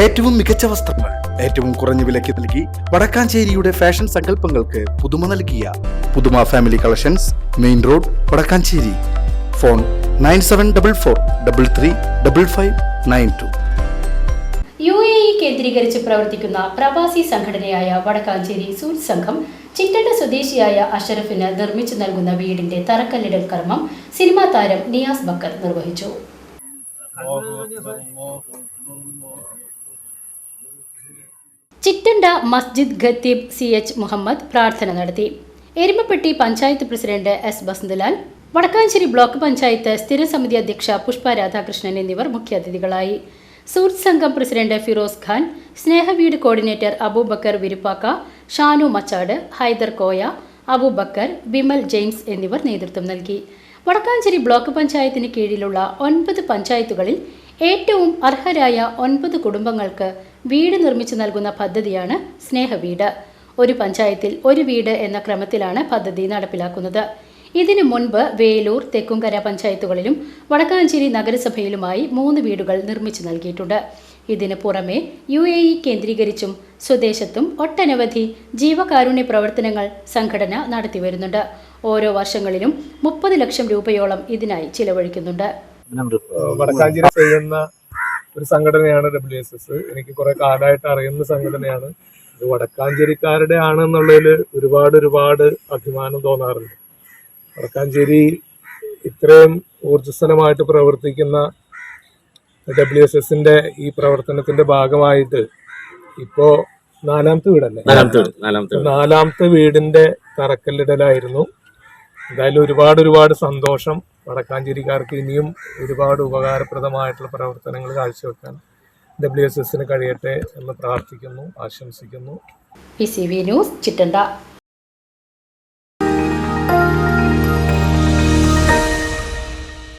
ഏറ്റവും മികച്ച വസ്ത്രങ്ങൾ ഏറ്റവും കുറഞ്ഞ വിലയ്ക്ക് നൽകി വടക്കാഞ്ചേരിയുടെ ഫാഷൻ സങ്കല്പങ്ങൾക്ക് പുതുമ നൽകിയ പുതുമ family collections main road Vadakkanchery. Phone nine seven double four double three double five nine two. U A E കേന്ദ്രീകരിച്ച് പ്രവർത്തിക്കുന്ന പ്രവാസി സംഘടനയായ വടക്കാഞ്ചേരി സൂറ്റ് സംഘം ചിറ്റണ്ട സ്വദേശിയായ അഷറഫിന് നിർമ്മിച്ചു നൽകുന്ന വീടിന്റെ തറക്കല്ലിടൽ കർമ്മം സിനിമാ താരം നിയാസ് ബക്കർ നിർവഹിച്ചു. ചിറ്റണ്ട മസ്ജിദ് ഖത്തീബ് സി എച്ച് മുഹമ്മദ് പ്രാർത്ഥന നടത്തി. Erumapetty panchayat president S Basanthlal Vadakkanchery block panchayat സ്ഥിരസമിതി അധ്യക്ഷ പുഷ്പ രാധാകൃഷ്ണൻ എന്നിവർ മുഖ്യാതിഥികളായി സൂറ്റ് സംഘം president Firoz Khan Snehaveedu coordinator Abubakar Viruppakka Shanu Machad Haider Koya Abubakar Vimal James എന്നിവർ നേതൃത്വം നൽകി. വടക്കാഞ്ചേരി ബ്ലോക്ക് പഞ്ചായത്തിന് കീഴിലുള്ള ഒൻപത് പഞ്ചായത്തുകളിൽ ഏറ്റവും അർഹരായ ഒൻപത് കുടുംബങ്ങൾക്ക് വീട് നിർമ്മിച്ചു നൽകുന്ന പദ്ധതിയാണ് സ്നേഹവീട്. ഒരു പഞ്ചായത്തിൽ ഒരു വീട് എന്ന ക്രമത്തിലാണ് പദ്ധതി നടപ്പിലാക്കുന്നത്. ഇതിനു മുൻപ് വേലൂർ തെക്കുംകര പഞ്ചായത്തുകളിലും വടക്കാഞ്ചേരി നഗരസഭയിലുമായി മൂന്ന് വീടുകൾ നിർമ്മിച്ചു നൽകിയിട്ടുണ്ട്. ഇതിനു പുറമെ യു എ ഇ കേന്ദ്രീകരിച്ചും സ്വദേശത്തും ഒട്ടനവധി ജീവകാരുണ്യ പ്രവർത്തനങ്ങൾ സംഘടന നടത്തിവരുന്നുണ്ട്. ഓരോ വർഷങ്ങളിലും മുപ്പത് ലക്ഷം രൂപയോളം ഇതിനായി ചിലവഴിക്കുന്നുണ്ട്. വടക്കാഞ്ചേരി ഒരു സംഘടനയാണ് ഡബ്ല്യു എസ് എസ് എനിക്ക് കുറെ കാലമായിട്ട് അറിയുന്ന സംഘടനയാണ്. ഇത് വടക്കാഞ്ചേരിക്കാരുടെ ആണെന്നുള്ളതിൽ ഒരുപാട് ഒരുപാട് അഭിമാനം തോന്നാറുണ്ട്. വടക്കാഞ്ചേരി ഇത്രയും ഊർജസ്വലമായിട്ട് പ്രവർത്തിക്കുന്ന ഡബ്ല്യു എസ് എസിന്റെ ഈ പ്രവർത്തനത്തിന്റെ ഭാഗമായിട്ട് ഇപ്പോ നാലാമത്തെ വീടല്ലേ? നാലാമത്തെ വീടിന്റെ തറക്കല്ലിടലായിരുന്നു. എന്തായാലും ഒരുപാട് ഒരുപാട് സന്തോഷം വടക്കാഞ്ചേരിക്കാർക്ക് ഇനിയും ഒരുപാട് ഉപകാരപ്രദമായിട്ടുള്ള പ്രവർത്തനങ്ങൾ കാഴ്ചവെക്കാൻ ഡബ്ല്യു എസ് എസിന് കഴിയട്ടെ എന്ന് പ്രാർത്ഥിക്കുന്നു ആശംസിക്കുന്നു. P C V news Chittanda